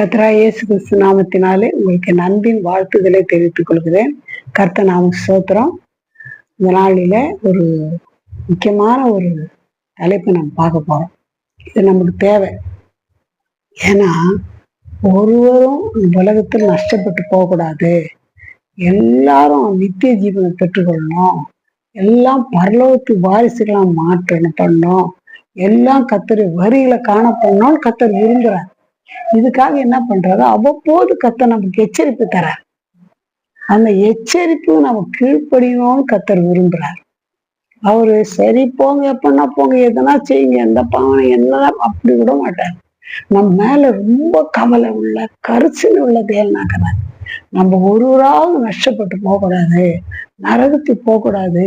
கத்ரா இயேசு கிறிஸ்து நாமத்தினாலே உங்களுக்கு நண்பின் வாழ்த்துதலை தெரிவித்துக் கொள்கிறேன். கர்த்த நாம சோத்திரம் இந்த நாளில ஒரு முக்கியமான ஒரு தலைப்பை நம்ம பார்க்க போறோம். இது நமக்கு தேவை. ஏன்னா ஒருவரும் உலகத்தில் நஷ்டப்பட்டு போகக்கூடாது. எல்லாரும் நித்திய ஜீவனை பெற்றுக்கொள்ளணும். எல்லாம் பரலோகத்து வாரிசுகளாக மாற்றணும் பண்ணணும். எல்லாம் கத்தர் வரிகளை காணப்படணும்னு கத்தர் விரும்புறார். இதுக்காக என்ன பண்றாரு அவ்வப்போது கத்த நமக்கு எச்சரிப்பு தரார். அந்த எச்சரிப்பு நம்ம கீழ்ப்படியணும்னு கத்தர் விரும்புறார். அவரு சரி போங்க எப்பன்னா போங்க எதனா செய்யுங்க எந்த பாவனை என்ன அப்படி விட மாட்டார். நம்ம மேல ரொம்ப கவலை உள்ள கரிசல் உள்ள தேவனாக்கிறார் நம்ம ஒருவராவது நஷ்டப்பட்டு போகக்கூடாது நரகத்துக்கு போகக்கூடாது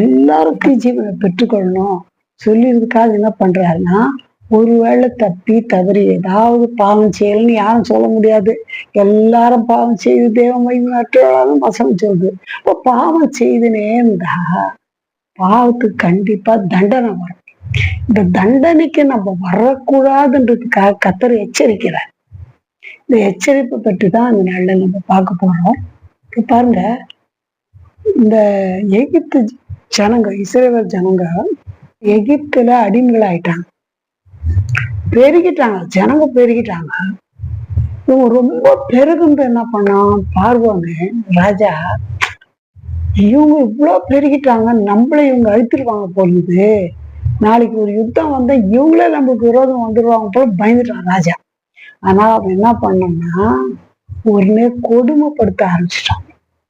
எல்லாருக்கும் ஜீவனை பெற்றுக்கொள்ளணும். சொல்லியதுக்காக என்ன பண்றாருன்னா ஒருவேளை தப்பி தவறி ஏதாவது பாவம் செய்யலன்னு யாரும் சொல்ல முடியாது. எல்லாரும் பாவம் செய்து தேவமை மகிமையாற்றலாம் வசம் சொல்லுது இப்போ பாவம் செய்துனே இருந்தா பாவத்துக்கு கண்டிப்பா தண்டனை வரும். இந்த தண்டனைக்கு நம்ம வரக்கூடாதுன்றதுக்காக கத்தர் எச்சரிக்கிறார். இந்த எச்சரிப்பை பற்றி தான் அந்த நாள்ல நம்ம பார்க்க போறோம். இப்போ பாருங்க இந்த எகிப்து ஜனங்க இஸ்ரேவர் ஜனங்க எகிப்துல அடிமைகள் ஆயிட்டாங்க பெருகிட்டாங்க. ஜனங்க பெருகிட்டாங்க. இவங்க ரொம்ப பெருகுன்ற என்ன பண்ணான் பார்வோன்னு ராஜா இவங்க இவ்வளவு பெருகிட்டாங்க. நம்மளே இவங்க அழுத்திருவாங்க போகுது நாளைக்கு ஒரு யுத்தம் வந்தா இவங்களே நம்மளுக்கு விரோதம் வந்துடுவாங்க போல பயந்துட்டான் ராஜா. ஆனா அவன் என்ன பண்ணோம்னா உடனே கொடுமைப்படுத்த ஆரம்பிச்சிட்டான்.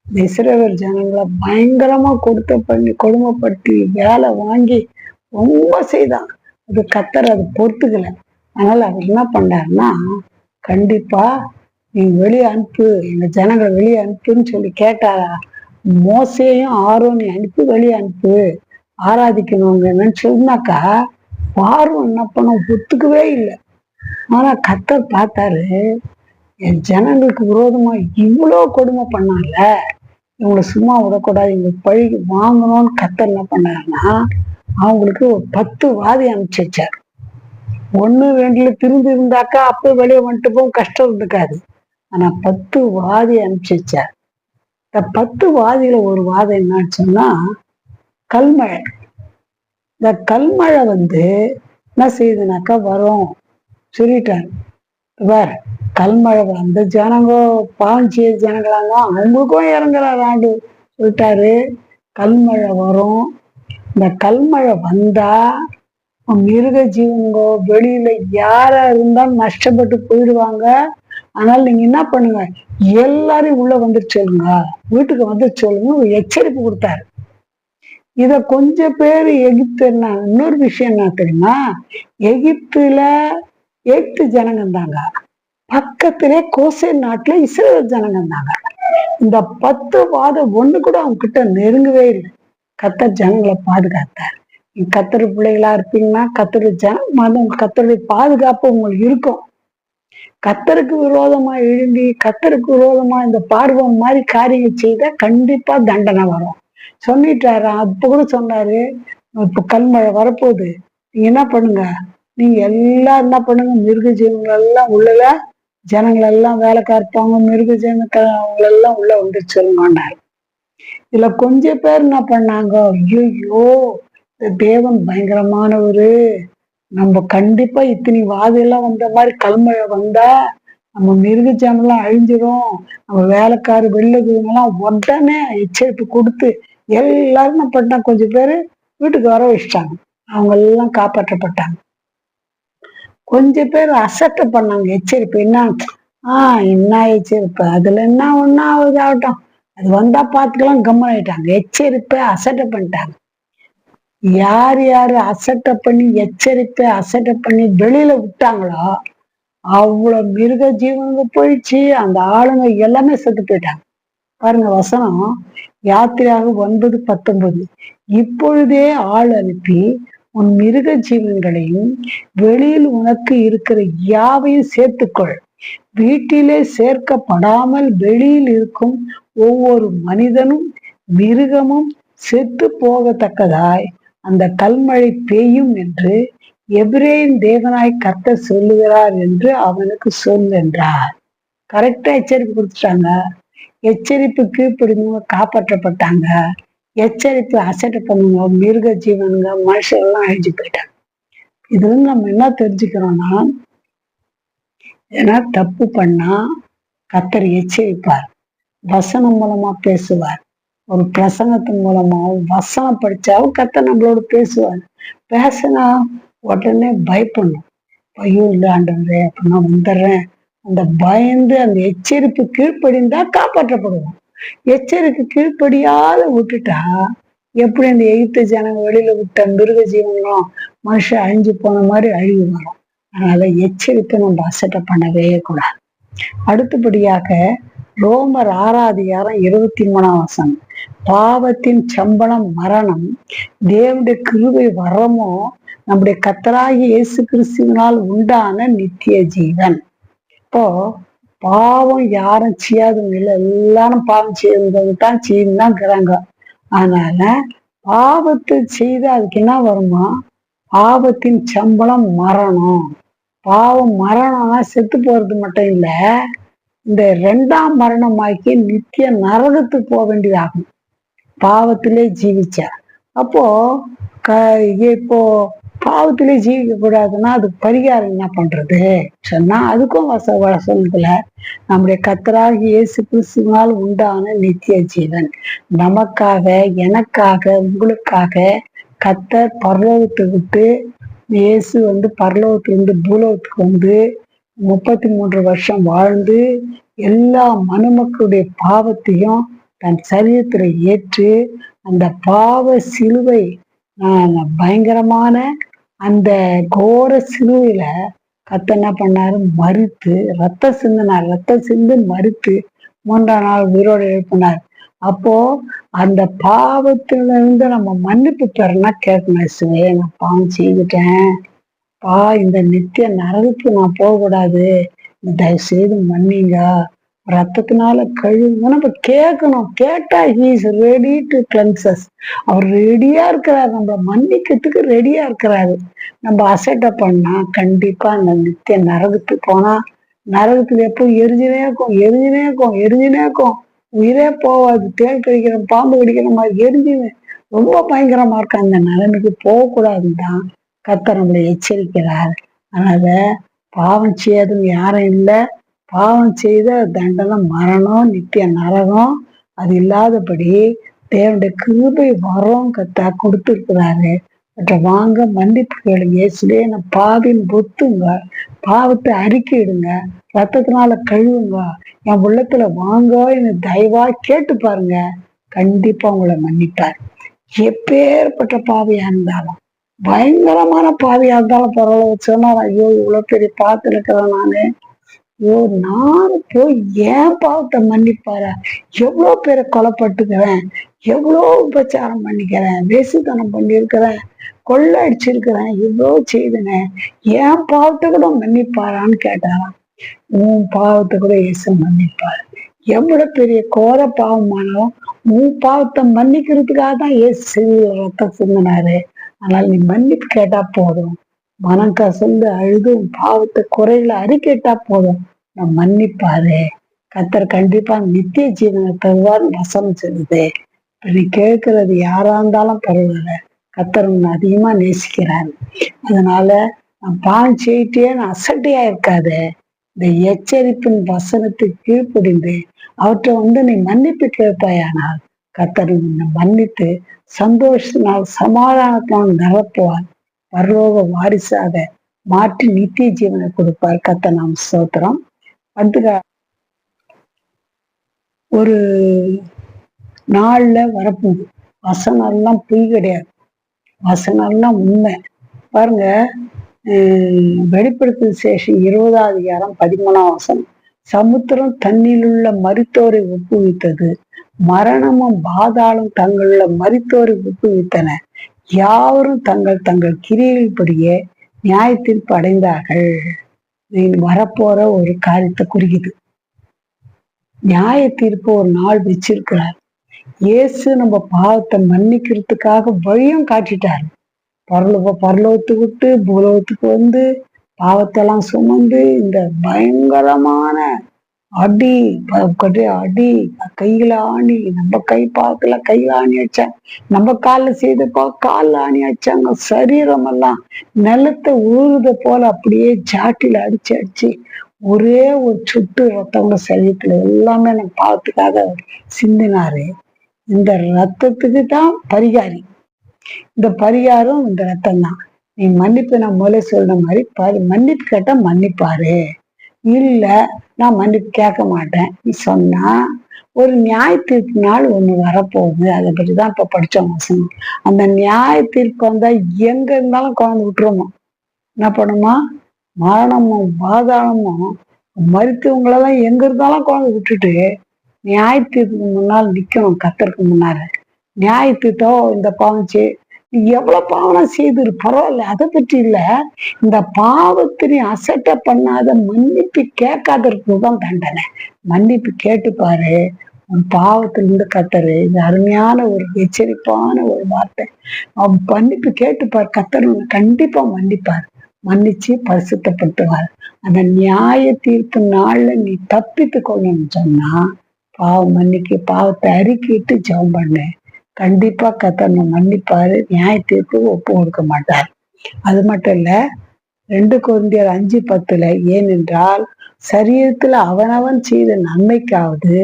இந்த இஸ்ரேவர் ஜனங்களை பயங்கரமா கொடுத்த பண்ணி கொடுமைப்படுத்தி வேலை வாங்கி ரொம்ப செய்தான். அது கத்தர் அது பொறுத்துக்கல. அதனால அவர் என்ன பண்ணாருன்னா கண்டிப்பா நீ வெளியே அனுப்பு எங்க ஜனங்களை வெளியே அனுப்புன்னு சொல்லி கேட்டாரா? மோசையும் ஆரோனி அனுப்பி வெளியே அனுப்பு. ஆராதிக்கணுங்கன்னு சொன்னாக்கா பார்வம் என்ன பண்ண ஒத்துக்கவே இல்லை. ஆனா கத்தர் பார்த்தாரு என் ஜனங்களுக்கு விரோதமா இவ்வளோ கொடுமை பண்ணால இவங்களை சும்மா விடக்கூடாது இவங்க பழி வாங்கணும்னு கத்தர் என்ன பண்ணாருன்னா அவங்களுக்கு ஒரு பத்து வாதி அனுப்பிச்சு வச்சார். ஒண்ணு ரெண்டுல திருந்து இருந்தாக்கா அப்போ வெளியே வந்துட்டு போகும். கஷ்டம் இருக்காது ஆனா பத்து வாதி அனுப்பிச்சு வச்சார். இந்த பத்து வாதியில ஒரு வாதம் என்னன்னு சொன்னா கல்மழை. இந்த கல்மழை வந்து என்ன செய்யுதுனாக்கா வரும். சொல்லிட்டார். பார் கல்மழை வந்து ஜனங்க பாஞ்சிய ஜனங்களாங்க அவங்களுக்கும் இறங்குறாரு ஆண்டு. சொல்லிட்டாரு கல்மழை வரும். இந்த கல்மழை வந்தா மிருக ஜீவங்கோ வெளியில யாரா இருந்தாலும் நஷ்டப்பட்டு போயிடுவாங்க. அதனால நீங்க என்ன பண்ணுங்க? எல்லாரையும் உள்ள வந்துட்டு சொல்லுங்க. வீட்டுக்கு வந்து சொல்லுங்க ஒரு எச்சரிப்பு கொடுத்தாரு. இத கொஞ்ச பேர் எகிப்து என்ன இன்னொரு விஷயம் என்ன தெரியுமா? எகிப்துல எகிப்து ஜனங்க இருந்தாங்க பக்கத்திலே கோசை நாட்டுல இஸ்ரேல் ஜனங்க இருந்தாங்க இந்த பத்து வாதம் ஒண்ணு கூட அவங்க கிட்ட நெருங்கவே இல்லை. கத்தர் ஜனங்களை பாதுகாத்தார். கத்தர் பிள்ளைகளா இருப்பீங்கன்னா கத்தர் ஜன மதம் கத்தருடைய பாதுகாப்பு உங்களுக்கு இருக்கும். கத்தருக்கு விரோதமா எழுந்தி கத்தருக்கு விரோதமா இந்த பார்வம் மாதிரி காரியம் செய்தா கண்டிப்பா தண்டனை வரும். சொல்லிட்டாரு? அப்ப கூட சொன்னாரு இப்ப கல்மழை வரப்போகுது. நீங்க என்ன பண்ணுங்க? நீங்க எல்லாம் என்ன பண்ணுங்க? மிருக ஜீவங்கள் எல்லாம் உள்ளல ஜனங்கள் எல்லாம் வேலைக்கா மிருக ஜீவனங்கள் அவங்களெல்லாம் உள்ள வந்து சொல்லுங்கன்னாரு இதுல கொஞ்ச பேர் என்ன பண்ணாங்க? ஐயோ தேவன் பயங்கரமானவரு. நம்ம கண்டிப்பா இத்தனை வாதெல்லாம் வந்த மாதிரி கல்மழை வந்தா நம்ம மிருகஜாமெல்லாம் அழிஞ்சிரும். நம்ம வேலைக்காரு வெள்ளதுங்கெல்லாம் உடனே எச்சரிப்பு கொடுத்து எல்லாரும் என்ன பண்ணா கொஞ்சம் பேர் வீட்டுக்கு வர வச்சிட்டாங்க. அவங்க எல்லாம் காப்பாற்றப்பட்டாங்க. கொஞ்சம் பேர் அசட்டை பண்ணாங்க. எச்சரிப்பு என்ன? ஆஹ் என்ன எச்சரிப்பு? அதுல என்ன ஒன்னா ஆகுது ஆகட்டும் அது வந்தா பார்த்துக்கலாம் கம்மன் ஆயிட்டாங்க. எச்சரிப்பை அசட்டை பண்ணிட்டாங்க. யார் யார் அசட்டை பண்ணி எச்சரிப்பை அசட்டை பண்ணி வெளியில விட்டாங்களோ அவ்வளோ மிருக ஜீவனுங்க போயிடுச்சு. அந்த ஆளுங்க எல்லாமே செத்து போயிட்டாங்க. பாருங்க வசனம் யாத்திரையாக ஒன்பது பத்தொன்பது. இப்பொழுதே ஆள் அனுப்பி உன் மிருக ஜீவன்களையும் வெளியில் உனக்கு இருக்கிற யாவையும் சேர்த்துக்கொள். வீட்டிலே சேர்க்கப்படாமல் வெளியில் இருக்கும் ஒவ்வொரு மனிதனும் மிருகமும் செத்து போகத்தக்கதாய். அந்த கல்மழை பெய்யும் என்று எபிரேன் தேவனாய் கத்த சொல்லுகிறார் என்று அவனுக்கு சொல் என்றார். கரெக்டா எச்சரிப்பு கொடுத்துட்டாங்க. எச்சரிப்பு கீழ்ப்படினவங்க காப்பாற்றப்பட்டாங்க. எச்சரிப்பு அசட்டை பண்ணுங்க மிருக ஜீவனுங்க மனுஷன் எல்லாம் அழிஞ்சு போயிட்டாங்க. இதுல நம்ம என்ன தெரிஞ்சுக்கிறோம்னா ஏன்னா தப்பு பண்ணா கத்தர் எச்சரிப்பார். வசனம் மூலமா பேசுவார். ஒரு பிரசங்கத்தின் மூலமாகவும் வசனம் படிச்சாவும் கத்த நம்மளோட பேசுவார். பேசினா உடனே பயப்படணும். ஐயோ இல்லை ஆண்டவரே அப்ப நான் வந்துடுறேன். அந்த பயந்து அந்த எச்சரிப்பு கீழ்ப்படிந்தா காப்பாற்றப்படுவோம். எச்சரிக்கை கீழ்ப்படியாத விட்டுட்டா எப்படி அந்த எகிப்து ஜனங்க வெளியில விட்ட மிருக ஜீவங்களும் மனுஷன் அழிஞ்சு போன மாதிரி அழிவு வரும். அதனால எச்சரித்து நம்ம அசட்டை பண்ணவே கூடாது. அடுத்தபடியாக ரோமர் ஆறாதிகாரம் இருபத்தி மூணாம் வசனம். பாவத்தின் சம்பளம் மரணம் தேவனுடைய கிருபை வரமோ நம்முடைய கத்தராகி இயேசு கிறிஸ்துவினால் உண்டான நித்திய ஜீவன். இப்போ பாவம் யாரும் செய்யாதவங்க இல்லை எல்லாரும் பாவம் செய்யறவங்க தான் செய்யணும் தான் இருக்கிறாங்க. அதனால பாவத்தை செய்து அதுக்கு என்ன வருமா? பாவத்தின் சம்பளம் மரணம். பாவம் மரணம்னா செத்து போறது மட்டும் இல்ல இந்த ரெண்டாம் மரணமாக்கி நித்திய நரகத்துக்கு போக வேண்டியதாகும். பாவத்திலே ஜீவிச்சா. அப்போ க இப்போ பாவத்திலே ஜீவிக்க கூடாதுன்னா அதுக்கு பரிகாரம் என்ன பண்றது? சொன்னா அதுக்கும் வச வசனத்துல நம்முடைய கத்தராகி இயேசு கிறிஸ்துவால் உண்டான நித்திய ஜீவன். நமக்காக எனக்காக உங்களுக்காக கத்த பரலோகத்தை விட்டு இயேசு வந்து பரலோகத்திலிருந்து பூலோகத்துக்கு வந்து முப்பத்தி மூன்று வருஷம் வாழ்ந்து எல்லா மனுமக்களுடைய பாவத்தையும் தன் சரீரத்தில் ஏற்று அந்த பாவ சிலுவை பயங்கரமான அந்த கோர சிலுவையில கத்த என்ன பண்ணாரு? மறுத்து ரத்த சிந்தினார். ரத்த சிந்து மறுத்து மூன்றாம் நாள் உயிரோடு எழுப்பினார். அப்போ அந்த பாவத்துல இருந்து நம்ம மன்னிப்பு பெறனா கேட்கணும் இசுவே நான் பாவம் செய்துட்டேன். பா இந்த நித்திய நரகத்துக்கு நான் போகக்கூடாது. தயவு செய்து மன்னிங்க. ரத்தத்தினால கழுவுங்க. நம்ம கேட்கணும். கேட்டா ஹீஸ் ரெடி டு கிளன்சஸ் அவர் ரெடியா இருக்கிறார். நம்ம மன்னிக்கிறதுக்கு ரெடியா இருக்கிறாரு. நம்ம அசட்டை பண்ணா கண்டிப்பா அந்த நித்திய நரகத்துக்கு போனா நரகத்துல எப்போ எரிஞ்சுனே இருக்கும் எரிஞ்சுனே இருக்கும் எரிஞ்சுனே இருக்கும். உயிரே போவாது. தேன் கடிக்கிற பாம்பு கடிக்கிற மாதிரி எரிஞ்சுவேன் ரொம்ப பயங்கரமா இருக்கு அந்த நிலைமைக்கு போகக்கூடாதுன்னு தான் கர்த்தர் நம்மளை எச்சரிக்கிறார். அதனால பாவம் செய்யாதும் யாரும் இல்லை. பாவம் செய்த தண்டனை மரணம் நித்திய நரகம் அது இல்லாதபடி தேவனுடைய கிருபை வரம் கத்தா கொடுத்துருக்கிறாரு. மற்ற வாங்க மன்னிப்பு கேளுங்க இயேசுவே நான் பாவின் பொத்துங்க. பாவத்தை அறிக்கையிடுங்க ரத்தத்தினால கழுவுங்க. என் உள்ளத்துல வாங்க என்னை தயவா கேட்டு பாருங்க. கண்டிப்பா உங்களை மன்னிப்பார். எப்பேற்பட்ட பாவியா இருந்தாலும் பயங்கரமான பாவியா இருந்தாலும் பரவாயில்ல சொன்னார் ஐயோ இவ்வளவு பெரிய பார்த்து இருக்கிறேன் நானு ஓ நான் போய் ஏன் பாவத்தை மன்னிப்பார? எவ்வளோ பேரை கொலைப்பட்டுக்கிறேன்? எவ்வளோ உபச்சாரம் பண்ணிக்கிறேன்? வேசுத்தனம் பண்ணியிருக்கிறேன்? கொள்ளை அடிச்சிருக்கிறேன் இவ்வளோ செய்தனேன் ஏன் பாவத்தை கூட மன்னிப்பாரான்னு கேட்டாராம் உன் பாவத்தை கூட இயேசு மன்னிப்பார். எவ்வளவு பெரிய கோர பாவமானாலும் உன் பாவத்தை மன்னிக்கிறதுக்காக தான் இயேசு ரத்தம் சிந்தினாரு. ஆனால் நீ மன்னிப்பு கேட்டா போதும். மனம் கசந்து அழுது பாவத்தை குறைகளை அறிக்கைட்டா போதும். நான் மன்னிப்பாரு கத்தர் கண்டிப்பா நித்திய ஜீவனை தருவார் வசனம் சொல்லுது. நீ கேட்கறது யாரா இருந்தாலும் பரவாயில்ல. கத்தர் உன்னை அதிகமா நேசிக்கிறாரு. அதனால நான் பாவம் செய்யிட்டே நான் அசட்டையா இருக்காது. இந்த எச்சரிப்பின் வசனத்துக்கு கீழ்ப்படிந்து அவற்றை வந்து நீ மன்னிப்பு கேட்பாயானால் கத்தர் உன்னை மன்னித்து சந்தோஷத்தினால் சமாதானத்தினால் நிரப்புவார். பரலோக வாரிசாக மாற்றி நித்திய ஜீவனை கொடுப்பார். கத்த நாம் சோத்திரம் அதுக்கு ஒரு நாள்ல வரப்போகுது. வசனம் எல்லாம் பொய் கிடையாது. வசனம் எல்லாம் உண்மை. பாருங்க ஹம், வெளிப்படுத்தல் சேஷம் இருபதாவது அதிகாரம் பதிமூணாம் வசனம். சமுத்திரம் தண்ணிலுள்ள மருத்துவரை ஒப்புவித்தது. மரணமும் பாதாளம் தங்களுள்ள மருத்துவரை ஒப்புவித்தன. யாவரும் தங்கள் தங்கள் கிரியைகளின்படியே நியாயத்தீர்ப்பு அடைந்தார்கள். வரப்போற ஒரு காரியத்தை குறிக்குது. நியாய தீர்ப்பு ஒரு நாள் வச்சிருக்கிறார் இயேசு நம்ம பாவத்தை மன்னிக்கிறதுக்காக வழியும் காட்டிட்டாரு. பரலோ பரலோகத்துக்கு விட்டு பூலோகத்துக்கு வந்து பாவத்தெல்லாம் சுமந்து இந்த பயங்கரமான அடி கொடி அடி கையில ஆணி நம்ம கை பார்க்கல கையில ஆணி வச்சாங்க நம்ம கால்ல செய்து பா கால்ல ஆணி வச்சாங்க. சரீரம் எல்லாம் நிலத்தை ஊறுத போல அப்படியே ஜாட்டில அடிச்சு அடிச்சு ஒரே ஒரு சுட்டு ரத்தவங்க சரீரத்துல. எல்லாமே நம்ம பாவத்துக்காக சிந்தினாரு. இந்த ரத்தத்துக்கு தான் பரிகாரி. இந்த பரிகாரம் இந்த ரத்தம் தான். நீ மன்னிப்பு நான் முதல்ல சொல்ற மாதிரி மன்னிப்பு கேட்டா மன்னிப்பாரு. இல்ல நான் மன்னிப்பு கேட்க மாட்டேன். சொன்னா ஒரு நியாய தீர்ப்பு நாள் ஒண்ணு வரப்போகுது. அதை பற்றி தான் இப்ப படிச்சோம் வசனம் அந்த நியாய தீர்ப்பு வந்தா எங்க இருந்தாலும் குழந்தை விட்டுருமா? என்ன பண்ணுமா? மரணமும் பாதாளமும் மருத்துவங்களெல்லாம் எங்க இருந்தாலும் குழந்தை விட்டுட்டு நியாய தீர்ப்புக்கு முன்னால் நிக்கணும் கத்தருக்கு முன்னாரு நியாய தீர்த்தம் இந்த பாவம் எவ்வளவு பாவம் செய்திரு பரவாயில்ல அதை பற்றி இல்ல. இந்த பாவத்தை நீ அசட்ட பண்ணாத மன்னிப்பு கேட்காத தான் தண்டனை. மன்னிப்பு கேட்டு பாரு உன் பாவத்திலிருந்து கத்தரு. இது அருமையான ஒரு எச்சரிப்பான ஒரு வார்த்தை. அவன் மன்னிப்பு கேட்டுப்பார். கத்தர் உன்னை கண்டிப்பா மன்னிப்பார். மன்னிச்சு பரிசுத்தப்படுத்துவார். அந்த நியாய தீர்ப்பு நாள்ல நீ தப்பித்து கொள்ளணும்னு சொன்னா பாவம் மன்னிக்கு பாவத்தை அறிக்கிட்டு ஜெபம் பண்ணு. கண்டிப்பா கத்தனை மன்னிப்பாரு. நியாய தீர்ப்பு ஒப்பு கொடுக்க மாட்டார். அது மட்டும் இல்ல ரெண்டு குழந்தையர் அஞ்சு பத்துல ஏனென்றால் சரீரத்துல அவனவன் செய்த நன்மைக்காவது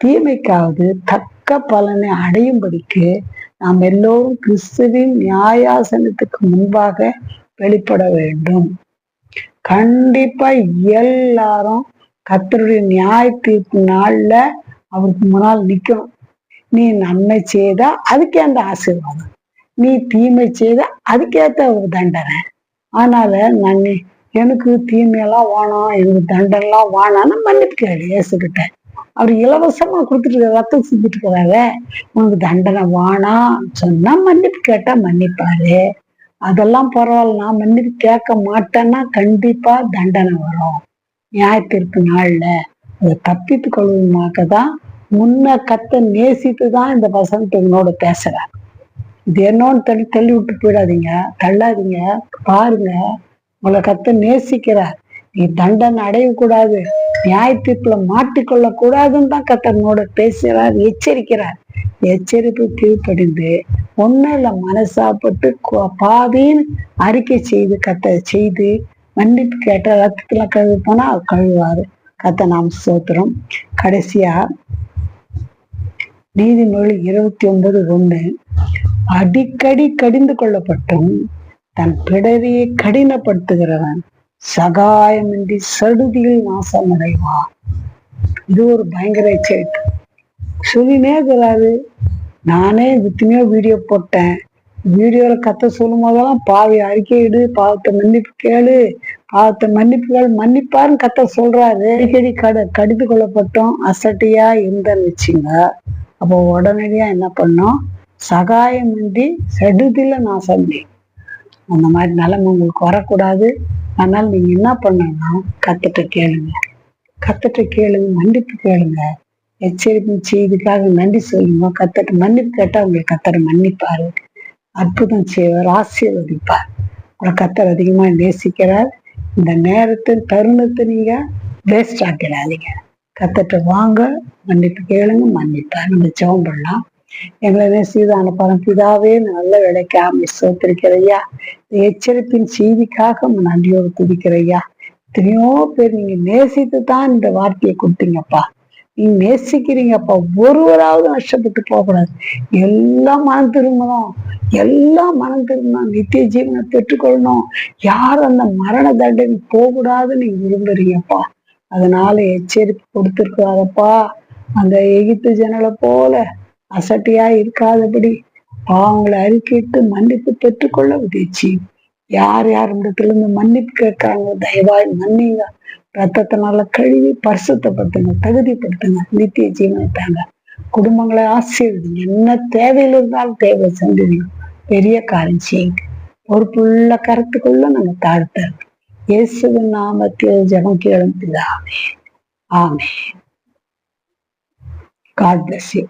தீமைக்காவது தக்க பலனை அடையும்படிக்கு நாம் எல்லோரும் கிறிஸ்துவின் நியாயாசனத்துக்கு முன்பாக வெளிப்பட வேண்டும். கண்டிப்பா எல்லாரும் கத்தருடைய நியாய தீர்ப்பு நாள்ல அவருக்கு முன்னால் நிக்கணும். நீ நன்மை செய்த அதுக்கேந்த ஆசீர்வாதம். நீ தீமை செய்த அதுக்கேத்த தண்டனை. அதனால நான் எனக்கு தீமையெல்லாம் வேணாம் எனக்கு தண்டனைலாம் வேணான்னு மன்னிப்பு கேளு இயேசுகிட்ட. அவர் இலவசமா கொடுத்துட்டு ரத்தம் செஞ்சுட்டு இருக்கிறாரு உனக்கு தண்டனை வேணாம் சொன்னா மன்னிப்பு கேட்டா மன்னிப்பாரு. அதெல்லாம் பரவாயில்ல நான் மன்னிப்பு கேட்க மாட்டேன்னா கண்டிப்பா தண்டனை வரும். நியாயத்திற்கு நாள்ல அதை தப்பித்து கொள்வதுமாக தான் முன்ன கத்த நேசித்து தான் இந்த தன்னோட பேசுறாரு. இது என்னன்னு தள்ளி தள்ளி விட்டு போயிடாதீங்க. தள்ளாதீங்க. பாருங்க. உங்களை கத்த நேசிக்கிறார். நீ தண்டனை அடையக்கூடாது. நியாய தீர்ப்புல மாட்டிக்கொள்ள கூடாதுன்னு தான் கத்தனோட பேசுகிறார் எச்சரிக்கிறார். எச்சரிப்பு கீழ்ப்படிந்து ஒன்னும் இல்ல மனசாப்பட்டு பாவின்னு அறிக்கை செய்து கத்த செய்து மன்னிப்பு கேட்ட ரத்தத்துல கழுவி போனா அவர் கழுவாரு. கத்த நாம் சோத்திரம் கடைசியா நீதிமொழி இருபத்தி ஒன்பது ஒண்ணு அடிக்கடி கடிந்து கொள்ளப்பட்டும் தன் பிடரியை கடினப்படுத்துகிறவன் சகாயமின்றி சடுதியில் நாசமடைவான் இது ஒரு பயங்கர எச்சரிக்கை. சொல்லினே இருக்கிறாரு நானே எத்தனையோ வீடியோ போட்டேன். வீடியோல கத்த சொல்லும் போதெல்லாம் பாவி அறிக்கையிடு பாவத்தை மன்னிப்பு கேளு. பாவத்தை மன்னிப்பு கேள் மன்னிப்பாருன்னு கத்த சொல்றாரு. அடிக்கடி கட கடிந்து கொள்ளப்பட்டோம் அசட்டியா இருந்தேன்னு வச்சுங்க. அப்போ உடனடியா என்ன பண்ணோம்? சகாயமின்றி நான் நாசம் அந்த மாதிரி நிலைமை உங்களுக்கு வரக்கூடாது. அதனால நீங்க என்ன பண்ணணும் கத்துட்டு கேளுங்க. கத்துட்டு கேளுங்க மன்னிப்பு கேளுங்க. எச்சரிப்பு செய்திக்காக நன்றி சொல்லுங்க. கத்துட்டு மன்னிப்பு கேட்டா உங்களுக்கு கத்தரை மன்னிப்பாரு. அற்புதம் செய்வார் ஆசீர்வதிப்பார். அப்புறம் கத்தர் அதிகமா நேசிக்கிறார். இந்த நேரத்தின் தருணத்தை நீங்க வேஸ்ட் ஆக்கிடாதீங்க. கத்துட்டு வாங்க மன்னிப்பு கேளுங்க மன்னிப்பா நம்ம ஜெபம் பண்ணலாம் எங்களை நேசிதான பரம் பிதாவே நல்ல வேலைக்கு ஆமை சோத்திருக்கிறையா. எச்சரிப்பின் செய்திக்காக நன்றியோடு துதிக்கிறையா. எத்தனையோ பேர் நீங்க நேசித்து தான் இந்த வார்த்தையை கொடுத்தீங்கப்பா. நீங்க நேசிக்கிறீங்கப்பா. ஒருவராவது நஷ்டப்பட்டு போகக்கூடாது. எல்லாம் மனம் திரும்பணும். எல்லாம் மனம் திரும்பணும். நித்திய ஜீவனை பெற்றுக்கொள்ளணும். யாரும் அந்த மரண தண்டனை போகக்கூடாதுன்னு நீங்க விரும்புறீங்கப்பா. அதனால எச்சரிப்பு கொடுத்திருக்காரப்பா அந்த எகிப்து ஜனலை போல அசட்டியா இருக்காதபடி பாவங்களை அறிக்கிட்டு மன்னிப்பு பெற்றுக்கொள்ள உதவிச்சு. யார் யார் இடத்துல இருந்து மன்னிப்பு கேட்கறாங்க தயவாய் மன்னிங்க. ரத்தத்தினால கழுவி பரிசுத்தப்படுத்துங்க தகுதிப்படுத்துங்க நித்திய ஜீவனை தாங்க. குடும்பங்களை ஆசீர்வதிங்க. என்ன தேவையில் இருந்தாலும் தேவை செஞ்சுங்க பெரிய காரியம் செய்யுங்க. பொறுப்புள்ள கருத்துக்குள்ள நம்ம தாழ்த்த യേശുവിൻ നാമത്തിൽ ജപം കേളും പിതാവേ ആമേ God bless you.